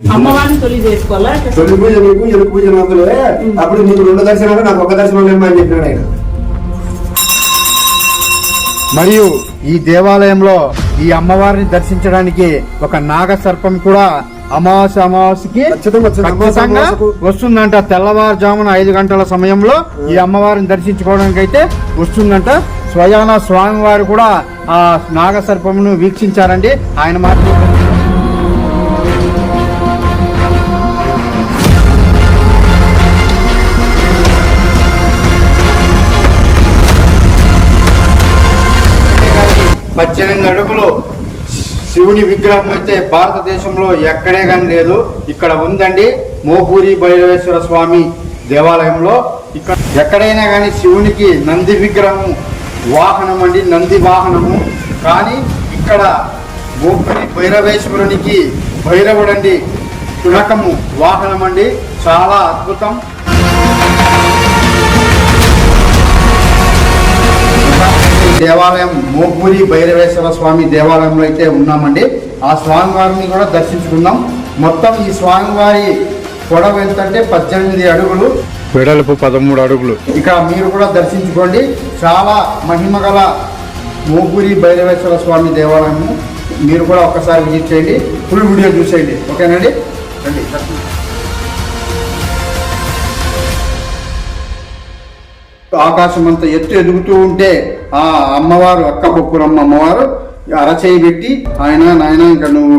అమ్మవారిని తొలి చేసుకోవాలా? తొలి పూజ మీకు ఎలుగు పూజ మందులే అప్పుడు నీకు రెండు దర్శనాలు నాకు ఒక దర్శనం లేమని అని చెప్పినాడు ఆయన. మరియు ఈ దేవాలయంలో ఈ అమ్మవారిని దర్శించడానికి ఒక నాగ సర్పం కూడా అమావాస్య అమావాస్యకి ఖచ్చితంగా. వస్తుందంట. తెల్లవారుజామున ఐదు గంటల సమయంలో ఈ అమ్మవారిని దర్శించుకోవడానికి అయితే వస్తుందంట. స్వయాన స్వామివారు కూడా ఆ నాగ సర్పమును వీక్షించారండి. ఆయన మాత్రం పద్దెనిమిది అడుగులు శివుని విగ్రహం అయితే భారతదేశంలో ఎక్కడే కానీ లేదు. ఇక్కడ ఉందండి మోపూరి భైరవేశ్వర స్వామి దేవాలయంలో. ఇక్కడ ఎక్కడైనా కానీ శివునికి నంది విగ్రహం వాహనం అండి నంది వాహనము. కానీ ఇక్కడ మోపూరి భైరవేశ్వరునికి భైరవుడండి తునకము వాహనం అండి చాలా అద్భుతం. దేవాలయం మోపూరి భైరవేశ్వర స్వామి దేవాలయంలో అయితే ఉన్నామండి. ఆ స్వామి వారిని కూడా దర్శించుకుందాం. మొత్తం ఈ స్వామివారి పొడవు ఎంతంటే పద్దెనిమిది అడుగులు. వెడల్పు పదమూడు అడుగులు. ఇక మీరు కూడా దర్శించుకోండి. చాలా మహిమ గల మోపూరి భైరవేశ్వర స్వామి దేవాలయము. మీరు కూడా ఒక్కసారి విజిట్ చేయండి. ఫుల్ వీడియో చూసేయండి. ఓకేనండి? రండి. ఆకాశం అంత ఎత్తు ఎదుగుతూ ఉంటే ఆ అమ్మవారు అక్క బొక్కురమ్మ అమ్మవారు అరచేయి పెట్టి ఆయన నాయన ఇంకా నువ్వు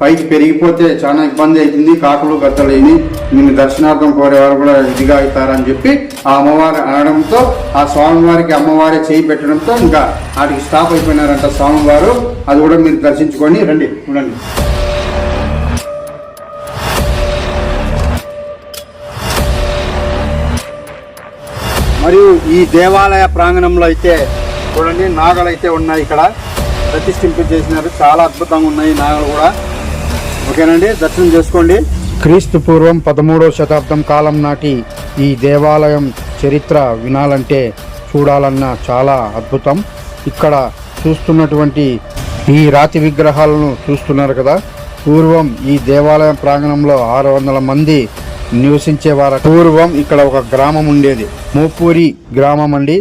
పైకి పెరిగిపోతే చాలా ఇబ్బంది అవుతుంది కాకులు గద్దలేని నిన్ను దర్శనార్థం కోరేవారు కూడా ఇదిగా అవుతారని చెప్పి ఆ అమ్మవారు అనడంతో ఆ స్వామివారికి అమ్మవారే చేయి పెట్టడంతో ఇంకా వాటికి స్టాప్ అయిపోయినారంట స్వామివారు. అది కూడా మీరు దర్శించుకొని రండి చూడండి మరియు ఈ దేవాలయ ప్రాంగణంలో అయితే చూడండి నాగలు అయితే ఉన్నాయి ఇక్కడ. ప్రతిష్ఠింపు చేసినారు. చాలా అద్భుతంగా ఉన్నాయి నాగలు కూడా. ఓకేనండి దర్శనం చేసుకోండి. క్రీస్తు పూర్వం పదమూడవ శతాబ్దం కాలం నాటి ఈ దేవాలయం చరిత్ర వినాలంటే చూడాలన్న చాలా అద్భుతం. ఇక్కడ చూస్తున్నటువంటి ఈ రాతి విగ్రహాలను చూస్తున్నారు కదా. పూర్వం ఈ దేవాలయం ప్రాంగణంలో ఆరు వందల మంది నివసించేవారు పూర్వం ఇక్కడ ఒక గ్రామం ఉండేది. మోపూరి గ్రామం అండి.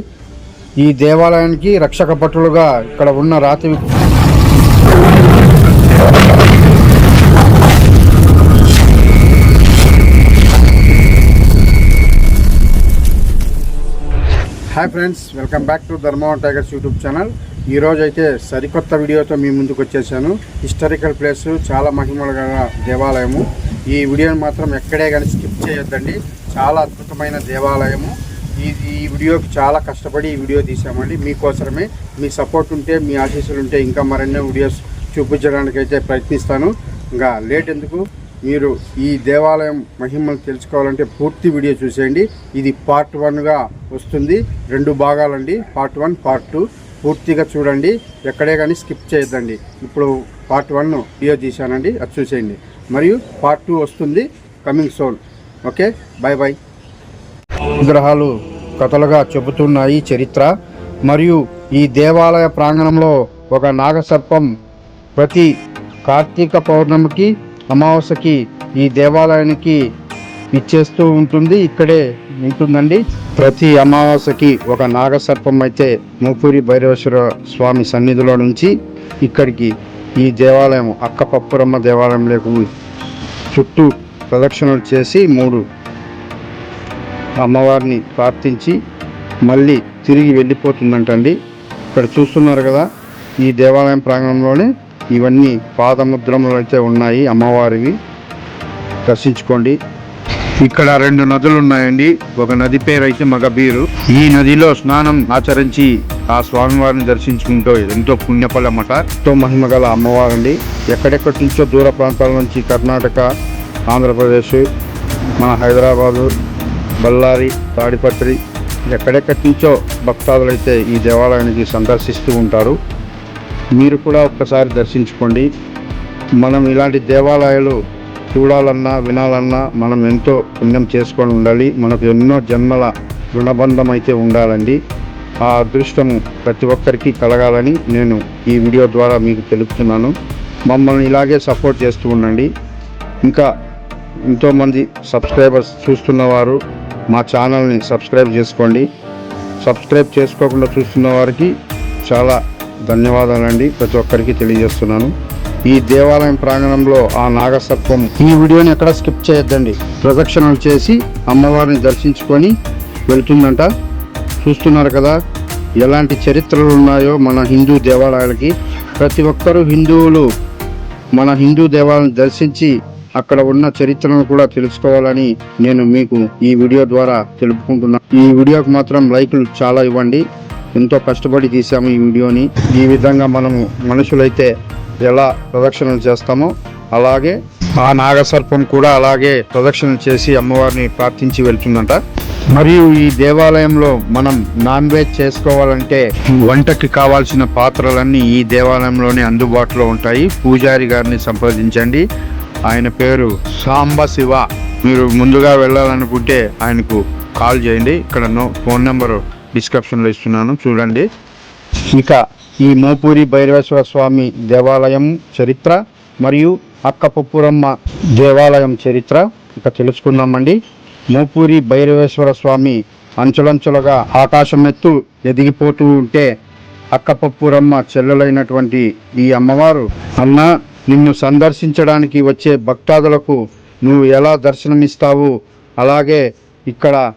ఈ దేవాలయానికి రక్షక పట్టులుగా ఇక్కడ ఉన్న రాతి hi friends welcome back to Dharmavaram tigers YouTube channel ఈ అయితే సరికొత్త వీడియోతో మీ ముందుకు వచ్చేసాను. హిస్టారికల్ ప్లేసు చాలా మహిమల గల దేవాలయము. ఈ వీడియోని మాత్రం ఎక్కడే కానీ స్కిప్ చేయొద్దండి. చాలా అద్భుతమైన దేవాలయము. ఈ ఈ వీడియోకి చాలా కష్టపడి ఈ వీడియో తీసామండి మీకోసమే మీ సపోర్ట్ ఉంటే మీ ఆశీస్సులు ఉంటే ఇంకా మరెన్నో వీడియోస్ చూపించడానికి అయితే ప్రయత్నిస్తాను. ఇంకా లేట్ ఎందుకు? మీరు ఈ దేవాలయం మహిమను తెలుసుకోవాలంటే పూర్తి వీడియో చూసేయండి. ఇది పార్ట్ వన్గా వస్తుంది. రెండు భాగాలండి. పార్ట్ వన్ పార్ట్ టూ పూర్తిగా చూడండి. ఎక్కడే కానీ స్కిప్ చేయొద్దండి. ఇప్పుడు పార్ట్ వన్ వీడియో తీశానండి అది చూసేయండి. మరియు పార్ట్ టూ వస్తుంది coming soon. Okay bye bye విగ్రహాలు కథలుగా చెబుతున్నాయి చరిత్ర. మరియు ఈ దేవాలయ ప్రాంగణంలో ఒక నాగసర్పం ప్రతి కార్తీక పౌర్ణమికి అమావాస్యకి ఈ దేవాలయానికి ఇచ్చేస్తూ ఉంటుంది. ఇక్కడే ఉంటుందండి. ప్రతి అమావాస్యకి ఒక నాగసర్పం అయితే మూపూరి భైరవేశ్వర స్వామి సన్నిధిలో నుంచి ఇక్కడికి ఈ దేవాలయం అక్కపప్పురమ్మ దేవాలయం లేకు చుట్టూ ప్రదక్షిణలు చేసి మూడు అమ్మవారిని ప్రార్థించి మళ్ళీ తిరిగి వెళ్ళిపోతుందంటండి. ఇక్కడ చూస్తున్నారు కదా ఈ దేవాలయం ప్రాంగణంలోనే ఇవన్నీ పాదముద్రములు అయితే ఉన్నాయి అమ్మవారివి. దర్శించుకోండి. ఇక్కడ రెండు నదులు ఉన్నాయండి. ఒక నది పేరు అయితే మగబీరు. ఈ నదిలో స్నానం ఆచరించి ఆ స్వామివారిని దర్శించుకుంటూ ఎంతో పుణ్యఫలమట ఎంతో మహిమ గల అమ్మవారండి ఎక్కడెక్కడి నుంచో దూర ప్రాంతాల నుంచి కర్ణాటక ఆంధ్రప్రదేశ్ మన హైదరాబాదు బళ్ళారి తాడిపత్రి ఎక్కడెక్కడి నుంచో భక్తాదులు అయితే ఈ దేవాలయానికి సందర్శిస్తూ ఉంటారు. మీరు కూడా ఒక్కసారి దర్శించుకోండి. మనం ఇలాంటి దేవాలయాలు చూడాలన్నా వినాలన్నా మనం ఎంతో పుణ్యం చేసుకొని ఉండాలి. మనకు ఎన్నో జన్మల రుణబంధం అయితే ఉండాలండి. ఆ అదృష్టం ప్రతి ఒక్కరికి కలగాలని నేను ఈ వీడియో ద్వారా మీకు తెలుపుతున్నాను. మమ్మల్ని ఇలాగే సపోర్ట్ చేస్తూ ఉండండి. ఇంకా ఎంతోమంది సబ్స్క్రైబర్స్ చూస్తున్నవారు మా ఛానల్ని సబ్స్క్రైబ్ చేసుకోండి. సబ్స్క్రైబ్ చేసుకోకుండా చూస్తున్న వారికి చాలా ధన్యవాదాలండి. ప్రతి ఒక్కరికి తెలియజేస్తున్నాను. ఈ దేవాలయం ప్రాంగణంలో ఆ నాగసర్పం ఈ వీడియోని ఎక్కడ స్కిప్ చేయొద్దండి. ప్రదక్షిణలు చేసి అమ్మవారిని దర్శించుకొని వెళ్తుందంట. చూస్తున్నారు కదా ఎలాంటి చరిత్రలు ఉన్నాయో మన హిందూ దేవాలయాలకి ప్రతి ఒక్కరూ హిందువులు. మన హిందూ దేవాలయాన్ని దర్శించి అక్కడ ఉన్న చరిత్రను కూడా తెలుసుకోవాలని నేను మీకు ఈ వీడియో ద్వారా తెలుపుకుంటున్నాను ఈ వీడియోకి మాత్రం లైకులు చాలా ఇవ్వండి. ఎంతో కష్టపడి తీసాము ఈ వీడియోని. ఈ విధంగా మనము మనుషులైతే ఎలా ప్రదక్షిణలు చేస్తామో అలాగే ఆ నాగసర్పం కూడా అలాగే ప్రదక్షిణలు చేసి అమ్మవారిని ప్రార్థించి వెళ్తుందంట. మరియు ఈ దేవాలయంలో మనం నాన్ వెజ్ చేసుకోవాలంటే వంటకి కావాల్సిన పాత్రలన్నీ ఈ దేవాలయంలోనే అందుబాటులో ఉంటాయి. పూజారి గారిని సంప్రదించండి. ఆయన పేరు సాంబ శివ. మీరు ముందుగా వెళ్ళాలనుకుంటే ఆయనకు కాల్ చేయండి. ఇక్కడ నో ఫోన్ నెంబరు డిస్క్రిప్షన్లో ఇస్తున్నాను. చూడండి. ఇక ఈ మోపూరి భైరవేశ్వర స్వామి దేవాలయం చరిత్ర మరియు అక్కపప్పురమ్మ దేవాలయం చరిత్ర. ఇక తెలుసుకుందామండి. మోపూరి భైరవేశ్వర స్వామి అంచులంచులుగా ఆకాశమెత్తు ఎదిగిపోతూ ఉంటే అక్కపప్పురమ్మ చెల్లెలైనటువంటి ఈ అమ్మవారు అన్న నిన్ను సందర్శించడానికి వచ్చే భక్తాదులకు నువ్వు ఎలా దర్శనమిస్తావు? అలాగే ఇక్కడ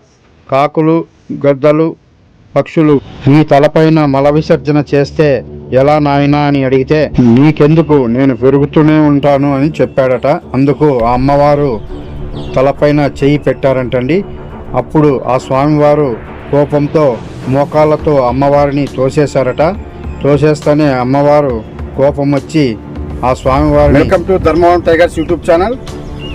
కాకులు గద్దలు పక్షులు నీ తలపైన మల విసర్జన చేస్తే ఎలా నాయనా అని అడిగితే నీకెందుకు? నేను పెరుగుతూనే ఉంటాను అని చెప్పాడట. అందుకు ఆ అమ్మవారు తలపైన చెయ్యి పెట్టారంటండి. అప్పుడు ఆ స్వామివారు కోపంతో మోకాళ్ళతో అమ్మవారిని తోసేశారట. తోసేస్తేనే అమ్మవారు కోపం వచ్చి ఆ స్వామివారు welcome to Dharmavaram tigers YouTube channel.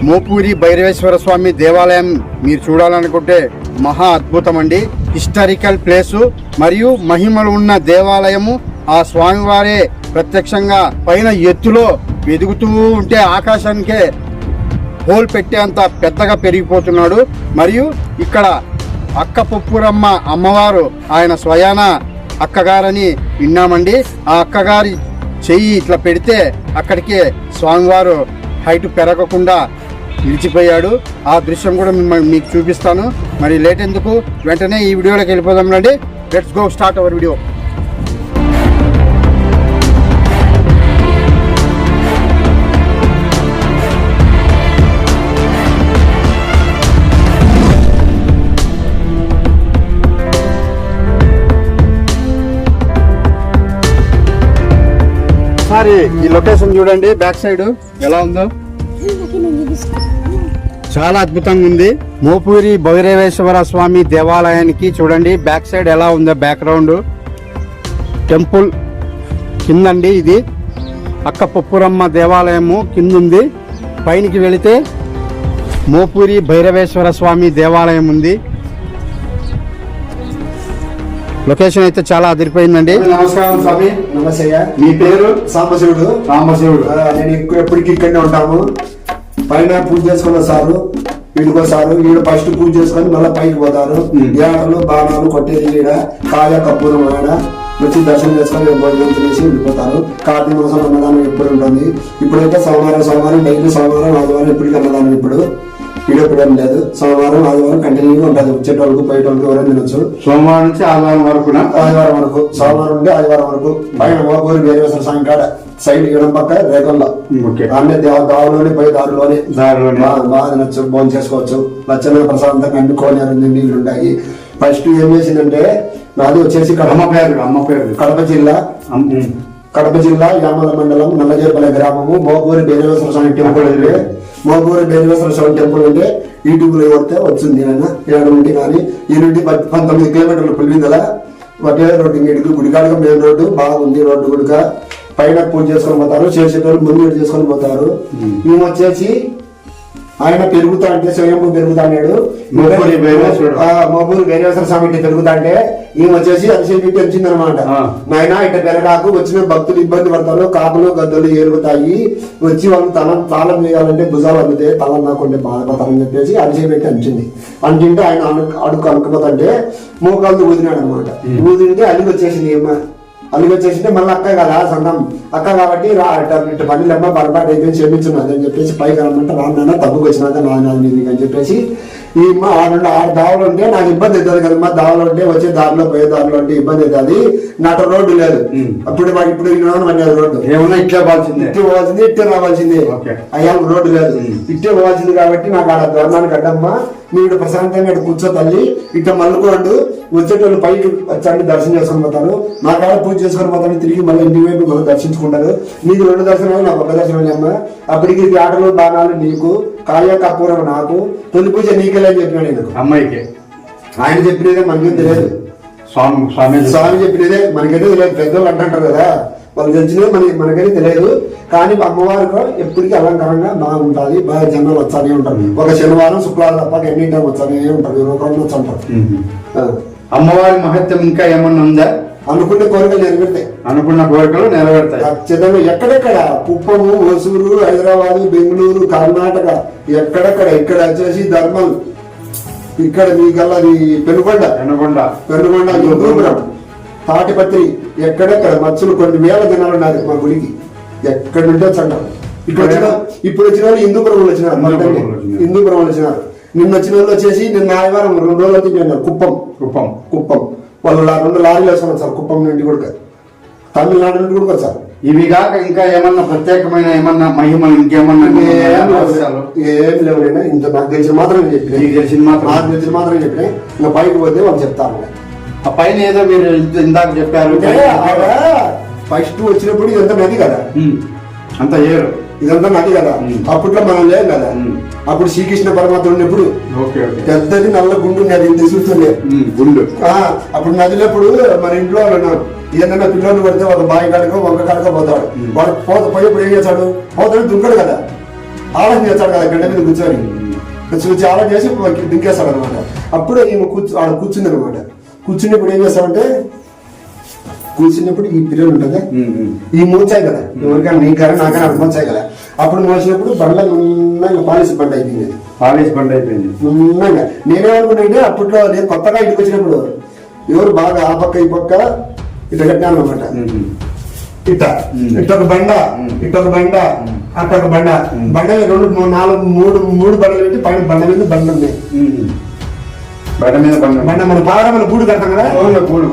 Mopuri Bhairaveshwara Swamy దేవాలయం మీరు చూడాలనుకుంటే మహా అద్భుతం అండి హిస్టారికల్ ప్లేసు మరియు మహిమలు ఉన్న దేవాలయము ఆ స్వామివారే ప్రత్యక్షంగా పైన ఎత్తులో వెదుగుతూ ఉంటే ఆకాశానికే హోల్ పెట్టేంత పెద్దగా పెరిగిపోతున్నాడు. మరియు ఇక్కడ అక్క పుప్పురమ్మ అమ్మవారు ఆయన స్వయాన అక్కగారని విన్నామండి. ఆ అక్కగారి చెయ్యి ఇట్లా పెడితే అక్కడికి స్వామివారు హైట్ పెరగకుండా నిలిచిపోయాడు. ఆ దృశ్యం కూడా మిమ్మల్ని మీకు చూపిస్తాను. మరి లేట్ ఎందుకు? వెంటనే ఈ వీడియోలోకి వెళ్ళిపోదాం రండి. Let's go start our video ఒకసారి ఈ లొకేషన్ చూడండి బ్యాక్ సైడ్ ఎలా ఉందో. చాలా అద్భుతంగా ఉంది. మోపూరి భైరవేశ్వర స్వామి దేవాలయానికి చూడండి బ్యాక్ సైడ్ ఎలా ఉందో బ్యాక్గ్రౌండ్. టెంపుల్ కిందండి ఇది. అక్క పప్పురమ్మ దేవాలయము కింద ఉంది పైనకి వెళితే మోపూరి భైరవేశ్వర స్వామి దేవాలయం ఉంది. లొకేషన్ అయితే చాలా అదిరిపోయిందండి. నమస్కారం స్వామి. నమస్తే మీ పేరు? సాంబశివుడు. రామశివుడు ఆ, నేను ఎక్కువ ఎప్పటికీ ఇక్కడనే ఉంటాము. పైన పూజ చేసుకున్న సారు వీడికి సారు వీడు ఫస్ట్ పూజ చేసుకొని మళ్ళీ పైకి పోతారు. ఏడలు బాణాలు కొట్టేది ఈడ కాయ కప్పూరం ఆడ వచ్చి దర్శనం చేసుకొని భోజనం తినేసి వెళ్ళిపోతారు. కార్తీక మాసం అన్నదానం ఎప్పుడు ఉంటుంది? ఇప్పుడైతే సోమవారం సోమవారం డైలీ సోమవారం ఆదివారం ఎప్పటికీ అన్నదానం ఇప్పుడు. వీడియో ఏం లేదు. సోమవారం ఆదివారం కంటిన్యూగా ఉంటుంది. వచ్చేటోళ్ళకు పోయేటోళ్ళకు ఎవరైనా తినొచ్చు. సోమవారం నుంచి ఆదివారం వరకు ఆదివారం వరకు. సోమవారం నుండి ఆదివారం వరకు. పైన మోపూరి వేరేవేశ్వర స్వామి కాడ సైడ్ ఎడం పక్క రేగల్లో అన్నీ దేవ- దారిలోనే పోయి దారిలోనే. బాగా తినొచ్చు భోజనం చేసుకోవచ్చు. లచ్చన ప్రశాంతంగా అన్ని కోనేరు నీళ్ళు ఉంటాయి. ఫస్ట్ ఏం చేసిందంటే నాది వచ్చేసి కడప పేరు అమ్మ పేరు. కడప జిల్లా. కడప జిల్లా యామల మండలం నల్లజేపల్లి గ్రామము. మోపూరి బేరేశ్వర స్వామి టెంపుల్ మోపూరి బేరేశ్వర స్వామి టెంపుల్ అంటే యూట్యూబ్లో కొడితే వచ్చింది ఆయన ఇక్కడ నుండి కానీ ఈ నుండి పద్- పంతొమ్మిది కిలోమీటర్లు పులివిందల. ఒకే రోడ్డు ఇంటికి గుడికాడక మెయిన్ రోడ్డు బాగుంది రోడ్డు గుడిక. పైన పూజ చేసుకొని పోతారు చేసేటోళ్ళు ముందు చేసుకొని పోతారు. మేము వచ్చేసి ఆయన పెరుగుతా అంటే స్వయంభూ పెరుగుతా అన్నాడు. మోపూరి బేరేశ్వర స్వామి. ఇట్లా పెరుగుతా అంటే ఈమె వచ్చేసి అభిషేక్ పెట్టి వచ్చింది అనమాట ఆ. నాయన ఇట్ట పెరగాకు వచ్చిన భక్తులు ఇబ్బంది పడతారు కాకులు గద్దలు ఏరుగుతాయి వచ్చి వాళ్ళు తల తాళం చేయాలంటే భుజాలు అందుతాయి తల నాకుంటే బాధపడతారని చెప్పేసి అభిషేక్ పెట్టి అంచింది అంటుంటే ఆయన అడుగు అనుకుపోతుంటే మోకాళ్ళు ఊదినాడు అనమాట ఊదింటే అలిగి వచ్చేసింది ఏమ అందుకు వచ్చేసి మళ్ళీ అక్క కదా సన్నం అక్క కాబట్టి రా ఇటు ఇట్ట పనులు అమ్మ పొరపాటు అయిపోయి చేపించున్నది అని చెప్పేసి పైకి రమ్మంటే రాను తప్పుకు వచ్చినాక నాన్న అని చెప్పేసి ఈ మా ఆడ ఆడ దావలు ఉంటే నాకు ఇబ్బంది అవుతుంది కదా మా దావలు ఉంటే వచ్చే దారిలో పోయే దారిలో ఉంటే ఇబ్బంది అవుతుంది. నాట రోడ్డు లేదు. అప్పుడు మాకు ఇప్పుడు మన రోడ్డు. ఏమన్నా ఇట్లా బాల్సిందే ఇట్టే పోవాల్సింది ఇట్టే రావాల్సిందే. అయ్యా రోడ్డు లేదు. ఇట్టే పోవాల్సింది కాబట్టి నాకు ఆడ దూరణానికి అడ్డమ్మ. మీరు ప్రశాంతంగా ఇక్కడ కూర్చో తల్లి. ఇట్లా మల్లుకోండు వచ్చేటోళ్ళు పైకి వచ్చండి దర్శనం చేసుకొని పోతారు. నా కాడ పూజ చేసుకొని పోతాను తిరిగి మళ్ళీ ఇంటి వైపు దర్శించుకుంటారు. నీకు రెండు దర్శనాలు నాకు ఒక దర్శనం అమ్మ. అప్పటికి ఆటలు బాణాలు నీకు. కాయ కపూరం నాకు తొలి పూజ నీకెళ్ళి అని చెప్పినాడు నేను అమ్మాయికి. ఆయన చెప్పినదే మనకి తెలియదు. స్వామి స్వామి స్వామి చెప్పినదే మనకైతే తెలియదు. పెద్దోళ్ళు అంటుంటారు కదా వాళ్ళు తెలిసినది మనకి మనకైతే తెలియదు. కానీ అమ్మవారికి ఎప్పటికీ అలంకారంగా బాగుంటుంది. బాగా జనాలు వచ్చానే ఉంటారు. ఒక శనివారం శుక్రవారం తప్ప ఎన్ని టైం వచ్చానే ఉంటారు. వచ్చి ఉంటారు ఉమ్. ఆ. అమ్మవారి మహత్యం ఇంకా ఏమన్నా ఉందా? అనుకునే కోరికలు నెరవేరుతాయి. అనుకున్న కోరికలు నెరవేరుతాయి. ఖచ్చితంగా ఎక్కడెక్కడ? కుప్పము హొసూరు హైదరాబాద్ బెంగళూరు కర్ణాటక ఎక్కడెక్కడ? ఇక్కడ వచ్చేసి ధర్మం. ఇక్కడ మీకల్లా పెనుకొండ అనకుండా పెనుగొండ. హిందూపురం తాటిపత్రి ఎక్కడెక్కడ? మత్స్సులు కొన్ని వేల జనాలు ఉన్నారు మా గుడికి. ఎక్కడ నుండి వచ్చారు ఇప్పుడు వచ్చిన ఇప్పుడు వచ్చిన వాళ్ళు హిందూపురం వచ్చినారు హిందూపురం. వాళ్ళు వచ్చినారు. నిన్న వచ్చిన వాళ్ళు వచ్చేసి నిన్న ఆదివారం రెండు రోజులు తిన్నారు కుప్పం. కుప్పం. కుప్పం. వాళ్ళు రెండు లారీలు వేసుకున్నారు సార్ కుప్పం నుండి కూడా తమిళనాడు నుండి కూడా వచ్చారు ఇవి కాక ఇంకా ఏమన్నా ప్రత్యేకమైన ఏమన్నా మహిమలు ఇంకేమన్నా ఏం రహస్యాలు? లేవు. ఏం లేవు నేను ఇంత నాకు తెలిసిన మాత్రం చెప్పిన నీకు తెలిసింది మాత్రం. నాకు తెలిసిన మాత్రం చెప్పిన ఇంకా పైకి పోతే వాళ్ళు చెప్తాను ఆ పైన ఏదో మీరు ఇందాక చెప్పారు ఫస్ట్ వచ్చినప్పుడు ఇదంతా నది కదా. అంత ఏరు ఇదంతా నది కదా. అప్పట్లో మనం లేం కదా. అప్పుడు శ్రీకృష్ణ పరమాత్మ ఉన్నప్పుడు పెద్దది నల్ల గుండు చూస్తుండే. ఉమ్, గుండు. ఆ, అప్పుడు నదిలోప్పుడు మన ఇంట్లో వాళ్ళు ఉన్నారు. ఏదైనా పిల్లలు పడితే ఒక బావి కాడకో వంక కాడకో పోతాడు. వాడు పోత పోయేప్పుడు ఏం చేస్తాడు? పోతాడు దుంకడు కదా. ఆలోచన చేస్తాడు కదా గడ్డ మీద కూర్చొని. చూసి ఆలోచన చేసి దింకేస్తాడు అనమాట అప్పుడు ఈమె కూర్చు ఆడ కూర్చుంది అనమాట కూర్చున్నప్పుడు ఏం చేస్తామంటే కూర్చున్నప్పుడు ఈ పిల్లలు ఉంటుంది. ఈ మోచాయి కదా. ఎవరికైనా నీకైనా నాకైనా మోచాయి కదా. అప్పుడు మోసినప్పుడు బండ్ల నున్నగా పాలిసి బండ అయిపోయింది. కాలేజ్ బండ్ అయిపోయింది నున్నగా నేనేమనుకున్నాంటే అప్పట్లో నేను కొత్తగా ఇంటికి వచ్చినప్పుడు ఎవరు బాగా ఆ పక్క ఈ పక్క ఇట్లా కట్టాను అనమాట. ఇట్ట. ఇట్టొక బండ. ఇట్టొక బండ అట్టొక బండ. బండ రెండు మూడు నాలుగు మూడు మూడు బండలు పెట్టి పైన బండ మీద బండ ఉన్నాయి. బండ మీద బండ. బండ మన పాడమల గూడు కడతాం కదా? అవును, గూడు.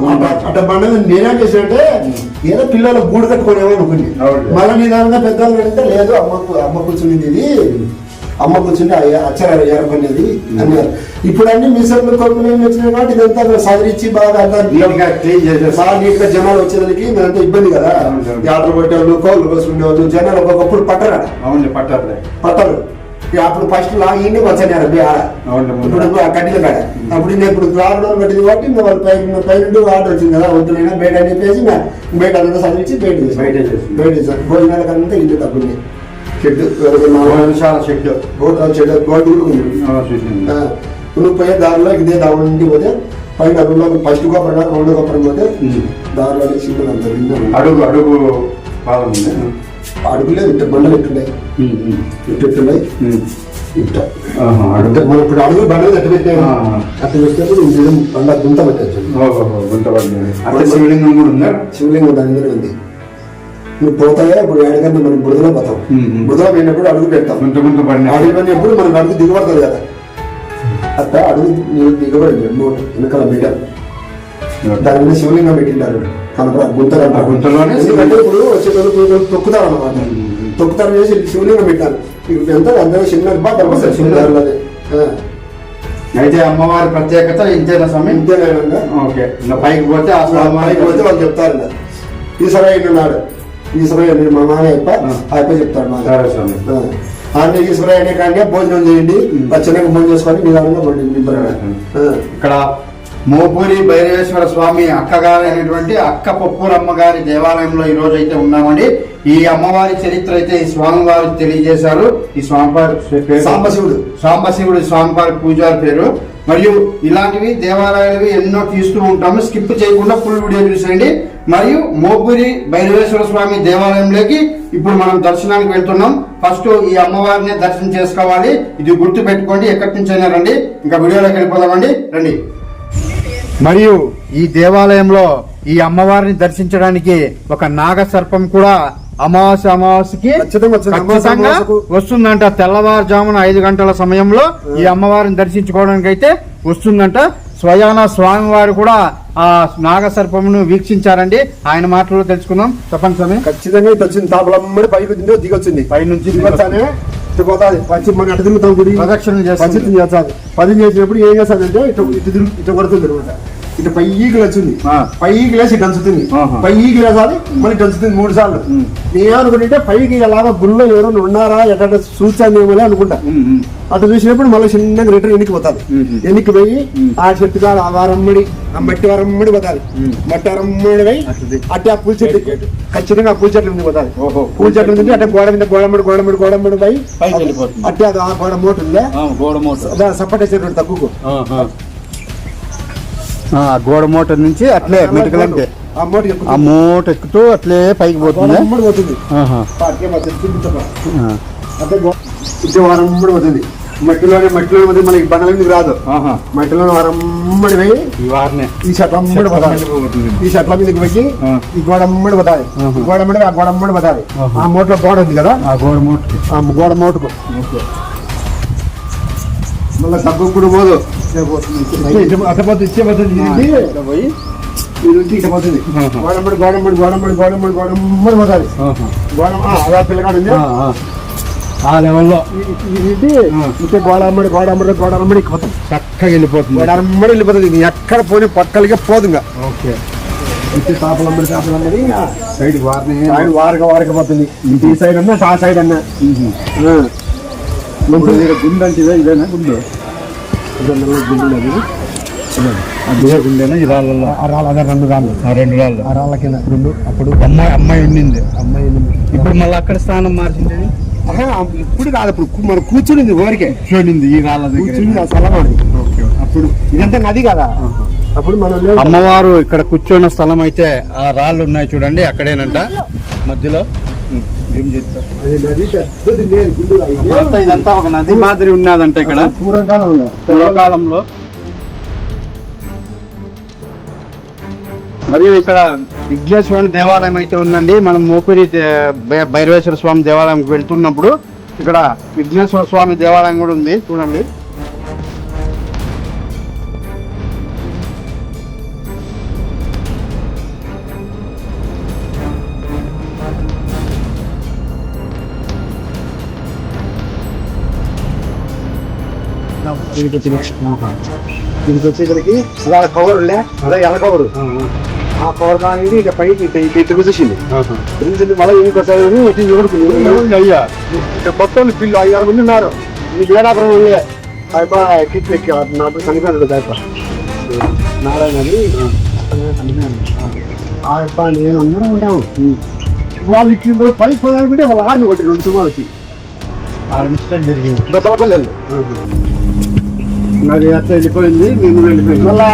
అట్ట- బండ మీద నేనేం చేసినట్టే ఏదో పిల్లలు గూడు కట్టుకోనేమో అనుకుంది. మళ్ళీ నిదానంగా పెద్దలు అడిగితే లేదు అమ్మకు అమ్మ కూర్చుంది ఇది. అమ్మ కూర్చుంటే అచ్చర ఏర్పడినది అన్నారు. ఇప్పుడు అన్ని మిషన్లు ఏమి వచ్చినాయి కాబట్టి ఇదంతా సదిరించి బాగా అంతా బాగా నీట్గా జనాలు వచ్చేదానికి మేమంతా ఇబ్బంది కదా. యాత్ర కొట్టేవాళ్ళు కోళ్ళు కోసుకునేవాళ్ళు జనాలు ఒక్కొక్కప్పుడు పట్టరా? అవును పట్టరు. ఇక అప్పుడు ఫస్ట్ లాగ్ ఇండి వచ్చాను ఆడ ఇప్పుడు ఆ కట్టెల కాడ. అప్పుడు ఇంకా ఇప్పుడు లాక్డౌన్ పెట్టింది కాబట్టి ఇంకా వాళ్ళు పై పై నుండి ఆర్డర్ వచ్చింది కదా వద్దులైనా బయట అని చెప్పేసి బయట అంతా చదివించి బయట బయట. బయట చేసాం భోజనాలకంతా ఇల్లు తగ్గుంది. చెట్టు చెట్టు. చెట్టు కూడా ఉంది. నువ్వు పోయే దారిలో ఇదే దారి నుండి పోతే పైన రూమ్లో ఫస్ట్ గొప్పగా రెండు గొప్పగా పోతే. దారిలో విన్నాను. అడుగు అడుగు ఉంది. అడుగులేదు ఇట్ట బండలు ఉమ్. ఇట్ట ఇట్టున్నాయి ఉమ్. ఇట్ట మనం ఇప్పుడు అడుగు బండలు అట్ట పెట్టాము. అట్ట పెట్టినప్పుడు ఇది బండ గుంత పెట్టచ్చు గుంత. అంటే శివలింగం కూడా ఉందా? శివలింగం దాని మీద ఉంది. నువ్వు పోతాయా? ఇప్పుడు ఏడకన్నా మనం బురదలో పోతాం. బురదలో పోయినప్పుడు అడుగు పెడతాం. అడుగు పోయినప్పుడు మనకు అడుగు దిగబడుతుంది కదా. అట్ట అడుగు మూడు వెనకాల మీటర్. దాని మీద శివలింగం పెట్టింటారు కనపడ గుంత ఆ గుంతలోనే ఎందుకంటే ఇప్పుడు వచ్చేటప్పుడు తొక్కుతారు అనమాట. తొక్కుతారు చేసి శివలింగం పెట్టారు. ఎంత అందరూ చిన్న బాగా చిన్న- చిన్న అయితే అమ్మవారి ప్రత్యేకత ఇంతేనా సమయం ఇంతేనా ఓకే. ఇంకా పైకి పోతే ఆ స్వామి పైకి పోతే వాళ్ళు చెప్తారు. ఇంకా. ఈశ్వరయ్య ఉన్నాడు ఈశ్వరయ్య నేను మా మామయ్య అప్ప చెప్తాడు మా సరే స్వామి. అంటే ఈశ్వరయ్య కానీ భోజనం చేయండి. చిన్నగా భోజనం చేసుకొని నిదానంగా పండి. ఇక్కడ మోపూరి భైరవేశ్వర స్వామి అక్కగారు అయినటువంటి అక్క పప్పురమ్మ గారి దేవాలయంలో ఈ రోజు అయితే ఉన్నామండి. ఈ అమ్మవారి చరిత్ర అయితే ఈ స్వామివారు తెలియజేశారు. ఈ స్వామివారి పేరు సాంబశివుడు. సాంబశివుడి స్వామివారి పూజారి పేరు. మరియు ఇలాంటివి దేవాలయాలు ఎన్నో తీస్తూ ఉంటాము. స్కిప్ చేయకుండా ఫుల్ వీడియో చూసేయండి. మరియు మోపూరి భైరవేశ్వర స్వామి దేవాలయంలోకి ఇప్పుడు మనం దర్శనానికి వెళ్తున్నాం. ఫస్ట్ ఈ అమ్మవారిని దర్శనం చేసుకోవాలి. ఇది గుర్తు పెట్టుకోండి ఎక్కడి నుంచైనా రండి. ఇంకా వీడియోలోకి వెళ్ళిపోదామండి. రండి. మరియు ఈ దేవాలయంలో ఈ అమ్మవారిని దర్శించడానికి ఒక నాగ సర్పం కూడా అమావాస్య అమావాస్యకి ఖచ్చితంగా. వస్తుందంట. తెల్లవారుజామున ఐదు గంటల సమయంలో ఈ అమ్మవారిని దర్శించుకోవడానికి అయితే వస్తుందంట. స్వయాన స్వామివారు కూడా ఆ నాగ సర్పమును వీక్షించారండి. ఆయన మాటల్లో తెలుసుకుందాం. చెప్పండి స్వామి. ఖచ్చితంగా ఇటు వచ్చింది. తాపలమ్మడి పైకి దిగొచ్చింది. దిగొచ్చానే ఇటు పోతాది పచ్చి మన అటు తిరుగుతాం గుడి. ప్రదక్షిణ చేస్తాది. పది చేసినప్పుడు ఏం చేస్తాదంటే ఇటు ఇటు తిరుగు ఇటు కొడుతుంది అనమాట ఇటు పైకి వచ్చింది. ఆ. పైకి అంచుతుంది ఆహా. పైకి లేసాలి మళ్ళీ అంచుతుంది మూడు సార్లు. నేనేమనుకుంటే పైకి ఎలాగ గుళ్ళో ఎవరైనా ఉన్నారా ఎక్కడ చూచాను ఏమో అనుకుంటా. అటు చూసినప్పుడు మళ్ళీ చిన్నగా రిటర్న్ ఎన్నికి పోతాది. ఎన్నికి పోయి ఆ చెట్టు కాదు ఆ వారమ్మడి ఆ మట్టి వారమ్మడి పోతాది. మట్టి వారమ్మడి పోయి. అట్టే ఆ పూల చెట్టు ఖచ్చితంగా ఆ పూల చెట్టు మీద పోతాది. ఓహో. పూల చెట్టు నుంచి అట్టే గోడ మీద గోడమ్మడి గోడమ్మడి గోడమ్మడి పోయి. అట్టే అది ఆ గోడ మోటు ఉందే? సపోర్ట్ వేసేటువంటి తక్కువ గోడ మోట నుంచి అట్లే మెటుకలంటే ఆ మోటు ఆ మూట ఎక్కుతూ అట్లే పైకి పోతుంది. గోడమ్మడి పోతుంది. వారమ్మడి మట్టిలోనే మట్టిలో పోతే మనకి బండల మీద రాదు. మట్టిలో వారమ్మడి పోయి ఈ షట్లమ్మడి పోతాది. ఈ షట్ల మీదకి పోయి ఆ. ఈ గోడమ్మడి పోతాది. ఈ గోడమ్మడి ఆ గోడమ్మడి పోతాది ఆహా. ఆ మోట్లో గోడ ఉంది కదా? ఆ గోడ మూటకి. ఆ గోడ మోటుకు. మళ్ళీ తగ్గు కూడా పోదు. అట్టపోతుంది ఇచ్చే పోతుంది ఇట్లా పోయి ఇది నుంచి ఇట్ట పోతుంది. ఆహా. గోడమ్మడి గోడమ్మడి గోడమ్మడి గోడమ్మడి గోడమ్మడి పోతుంది. ఆహా. గోడ ఆ, అలా పిల్లగాడు ఉంది. ఆ, ఆ. ఆ లెవెల్లో. ఇది గోడమ్మడి పోతాం. చక్కగా వెళ్ళిపోతుంది. గోడమ్మడి వెళ్ళిపోతుంది. ఎక్కడ పోనీ పక్కలకే పోదు ఇంకా. ఓకే. సైడ్ వారిని సైడ్ వారక వారక పోతుంది. ఈ సైడ్ అన్నా ఆ సైడ్ అన్నా. ఇప్పుడు ఇది గుండె? గుండెనా? ఈ రాళ్ళల్లో? ఆ రాళ్ళు అదే రెండు రాళ్ళు. ఆ రెండు రాళ్ళు. ఆ రాళ్ళ కింద రెండు అప్పుడు అమ్మాయి అమ్మాయి ఉండింది. అమ్మాయి ఇప్పుడు మళ్ళీ అక్కడ స్థానం మార్చింది? ఇప్పుడు కాదు అప్పుడు కు- మనం కూర్చునింది ఊరికే చూడింది ఈ రాళ్ళ కూర్చుని దగ్గర ఆ స్థలం అప్పుడు ఇదంతా నది కదా. అప్పుడు మనం. అమ్మవారు ఇక్కడ కూర్చున్న స్థలం అయితే ఆ రాళ్ళు ఉన్నాయి చూడండి అక్కడేనంట మధ్యలో. ఏం చేస్తారు అది నది పెద్దది లేదు, గుండుగా ఇది. మొత్తం ఇదంతా ఒక నది మాదిరి ఉన్నదంట ఇక్కడ. పూర్వకాలంలో. మరియు ఇక్కడ విఘ్నేశ్వరుని దేవాలయం అయితే ఉందండి. మనం మోపిరి భైరవేశ్వర స్వామి దేవాలయంకి వెళ్తున్నప్పుడు ఇక్కడ విఘ్నేశ్వర స్వామి దేవాలయం కూడా ఉంది. చూడండి. దీనికి వచ్చి దీనికి వచ్చేసరికి అలా కవర్ లే అదే ఎల కవరు ఆ కవర్ కానీ ఇక పైకి ఇట్ట కూర్చొచ్చింది ఎందుకంటే మళ్ళీ ఇంకో సైడ్ వచ్చి అయ్యా. ఇక్కడ మొత్తం పిల్లు ఐదు ఆరు మంది ఉన్నారు. నీకు ఏడాపురం ఉండే. అయిపోయి కిట్ ఎక్కి నాకు చనిపోయాడు అయిపో నారాయణ అని ఆ. అప్ప నేను అందరం ఉంటాము. వాళ్ళు ఇచ్చిన పై పోదానుకుంటే వాళ్ళ ఆడిని కొట్టి రెండు సుమారు వచ్చి జరిగింది. బతలపల్లెలు మరి అట్లా వెళ్ళిపోయింది మేము వెళ్ళిపోయింది మళ్ళా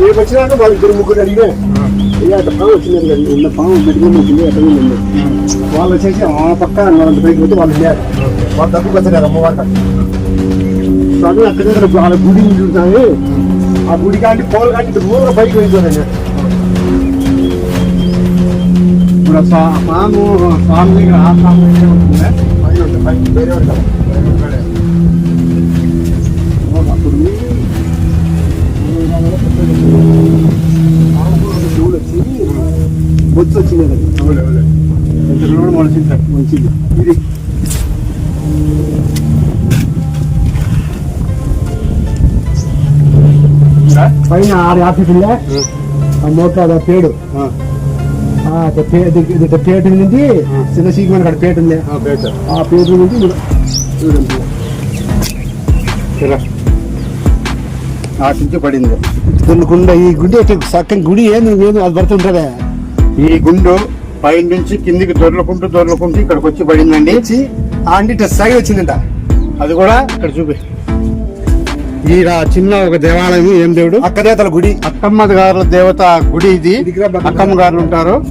రేపు వచ్చినాక వాళ్ళు ఇద్దరు ముగ్గురు అడిగే ఇక అట్లా పాము వచ్చినారు కదా ఉన్న పాము మెడికల్ ఉంటుంది అక్కడ ఉంది. వాళ్ళు వచ్చేసి ఆ పక్క నలభై పైకి పోతే వాళ్ళు లేరు వాళ్ళు తక్కువ వచ్చారు అమ్మవారు స్వామి అక్కడ వాళ్ళ గుడి చూస్తాను ఆ గుడి కాంటి పోలు కాంటి ఇటు ఊరు పైకి వెళ్ళిపోయాను ఇప్పుడు ఆ పాము స్వామి దగ్గర ఆ స్వామి దగ్గర ఉంటుందా? పైన ఉంటుంది, పైకి వేరే ఉంటాం వచ్చింది మంచిది ఇది. పైన ఆరు ఆ. మోటార్ అది ఆ పేడు. ఆ, పేట నుంచి చిన్న సీకమైన కాడ పేట ఉంది ఆ పేట. నుంచి ఇది- చూడండి. ఆశించి పడింది. దున్నుకుండా ఈ గుడి చక్కని గుడి ఏంది? నేను అది పడుతుంటదే. ఈ గుండు పై నుంచి కిందికి దొర్లుకుంటూ దొర్లుకుంటూ ఇక్కడికి వచ్చి పడిందండి. వచ్చి ఆ అండి ఇట్లా సైడ్ వచ్చిందంట. అది కూడా ఇక్కడ చూపి. ఈ రా- చిన్న ఒక దేవాలయం ఏం దేవుడు? అక్కదేతల గుడి. అక్కమ్మ గారుల దేవత గుడి ఇది. అక్కమ్మ గారులు ఉంటారు.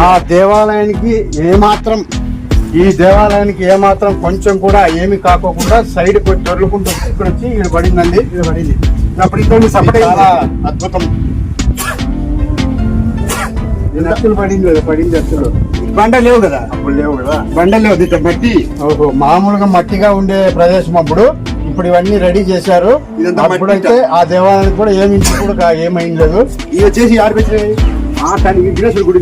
ఆ దేవాలయానికి ఏమాత్రం ఈ దేవాలయానికి ఏమాత్రం కొంచెం కూడా ఏమి కాకోకుండా సైడ్ కొట్టి దొర్లుకుంటూ ఇక్కడ వచ్చి ఇక్కడ పడిందండి. ఇక్కడ పడింది. అప్పుడు సపరేట్ చాలా అద్భుతం. ఎత్తులు పడింది కదా పడింది ఎత్తులు బండ లేవు కదా? అప్పుడు లేవు కదా. బండ లేవు మట్టి. ఓహో మామూలుగా మట్టిగా ఉండే ప్రదేశం అప్పుడు. ఇప్పుడు ఇవన్నీ రెడీ చేశారు. అప్పుడైతే ఆ దేవాలయానికి కూడా ఏమి కూడా ఏమైంది లేదు. ఇవి వచ్చేసి ఆరు పెట్టినాయి ఆ కానీ విఘ్నేశ్వర గుడి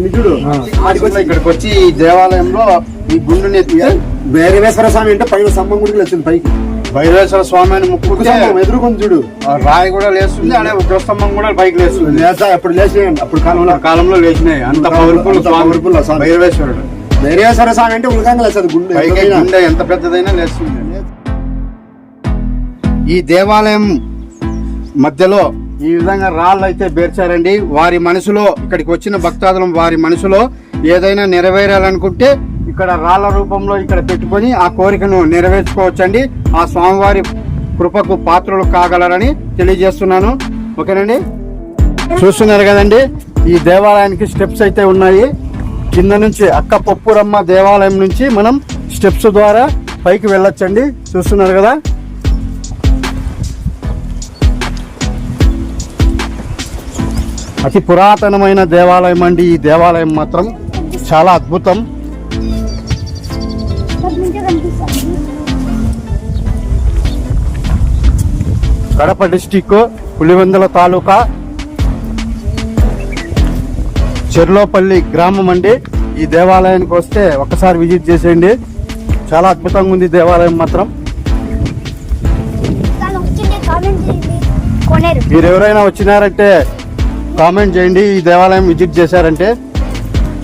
ఆడికి వచ్చి ఇక్కడికి వచ్చి ఈ దేవాలయంలో ఈ గుండుని ఎత్తితే భైరవేశ్వర స్వామి అంటే పైన స్తంభం గుడికి వచ్చింది పైకి. భైరవేశ్వర స్వామి అని ఒక ముక్కుతే స్తంభం ఎదురుకొని చూడు. ఆ రాయి కూడా లేస్తుంది అదే ఉగ్రస్తంభం కూడా పైకి లేస్తుంది. లేచా అప్పుడు లేచినాయండి. అప్పుడు కాలంలో కాలంలో లేచినాయి. అంత పవర్ఫుల్ స్వామి. భైరవేశ్వరుడు భైరవేశ్వర స్వామి అంటే ఉలకంగా లేచదు గుండె. గుండె ఎంత పెద్దదైనా లేస్తుంది. ఈ దేవాలయం మధ్యలో ఈ విధంగా రాళ్ళు అయితే పేర్చారండి. వారి మనసులో ఇక్కడికి వచ్చిన భక్తాదులం వారి మనసులో ఏదైనా నెరవేరాలనుకుంటే ఇక్కడ రాళ్ళ రూపంలో ఇక్కడ పెట్టుకొని ఆ కోరికను నెరవేర్చుకోవచ్చండి. ఆ స్వామివారి కృపకు పాత్రలు కాగలరని తెలియజేస్తున్నాను. ఓకేనండి? చూస్తున్నారు కదండి ఈ దేవాలయానికి స్టెప్స్ అయితే ఉన్నాయి. కింద నుంచి అక్క పప్పురమ్మ దేవాలయం నుంచి మనం స్టెప్స్ ద్వారా పైకి వెళ్ళొచ్చండి. చూస్తున్నారు కదా? అతి పురాతనమైన దేవాలయం అండి. ఈ దేవాలయం మాత్రం చాలా అద్భుతం. కడప డిస్టిక్ పులివెందుల తాలూకా చెర్లోపల్లి గ్రామం అండి. ఈ దేవాలయానికి వస్తే ఒక్కసారి విజిట్ చేసేయండి. చాలా అద్భుతంగా ఉంది దేవాలయం మాత్రం. మీరు ఎవరైనా వచ్చినారంటే కామెంట్ చేయండి. ఈ దేవాలయం విజిట్ చేశారంటే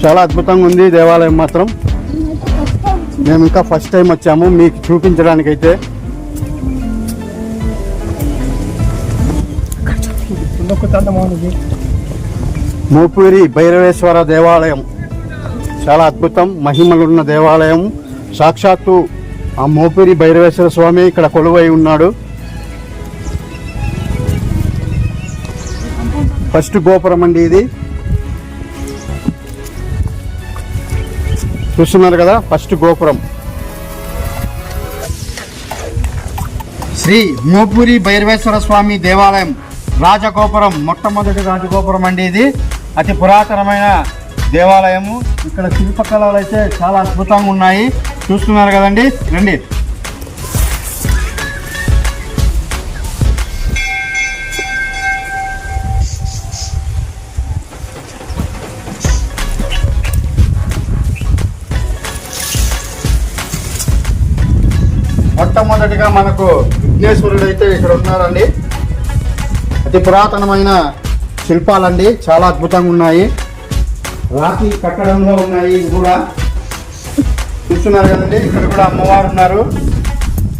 చాలా అద్భుతంగా ఉంది దేవాలయం మాత్రం. మేము ఇంకా ఫస్ట్ టైం వచ్చాము. మీకు చూపించడానికైతే మూపూరి భైరవేశ్వర దేవాలయం. చాలా అద్భుతం మహిమలున్న దేవాలయం. సాక్షాత్తు ఆ మోపూరి భైరవేశ్వర స్వామి ఇక్కడ కొలువై ఉన్నాడు. ఫస్ట్ గోపురం అండి ఇది. చూస్తున్నారు కదా ఫస్ట్ గోపురం. శ్రీ మోపూరి భైరవేశ్వర స్వామి దేవాలయం. రాజగోపురం మొట్టమొదటి రాజగోపురం అండి ఇది. అతి పురాతనమైన దేవాలయము. ఇక్కడ శిల్పకళలు అయితే చాలా అద్భుతంగా ఉన్నాయి. చూస్తున్నారు కదండి? రండి. మొట్టమొదటిగా మనకు విఘ్నేశ్వరుడు అయితే ఇక్కడ ఉన్నారండి. అతి పురాతనమైన శిల్పాలండి. చాలా అద్భుతంగా ఉన్నాయి. రాతి కట్టడంలో ఉన్నాయి కూడా. చూస్తున్నారు కదండి ఇక్కడ కూడా అమ్మవారు ఉన్నారు.